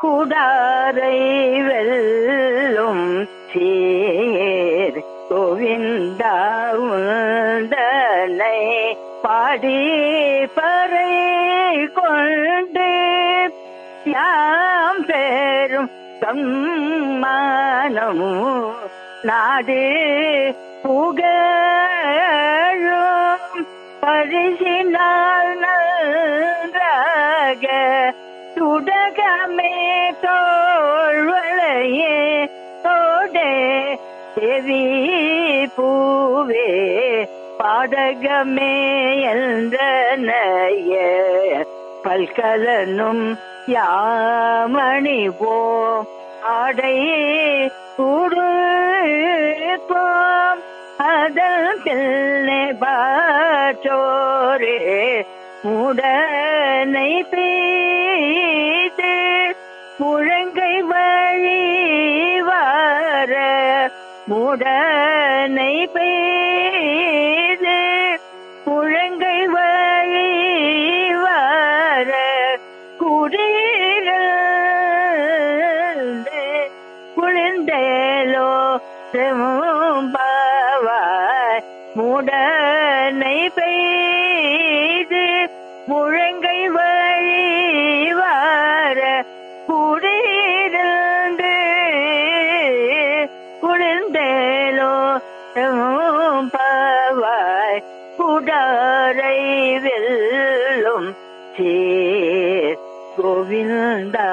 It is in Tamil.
குடாரை வெல்லும் பாடி பறை கொண்டு யாம் பேரும் சம்மானமும் நாடு புகழும். பரிசினால் நன்றாக சுடகமே தோழ்வளையே தோடே தேவி பூவே. பாடகமே என்றனைய. பல்கலனும் யாமணி போம் ஆடை உடுப்போம் அதன் பிள்ளை பாற்றோரே. உடனை பேத்து முழங்கை வழி வர. உடனை பே குளிர்ந்தேலோ செம்பாவாய் முடனை பெய்து முழங்கை வழி வர குடிரந்து குளிர்ந்தேலோ செம்பாவாய் குடாரை வெல்லும் சே கோவிந்தா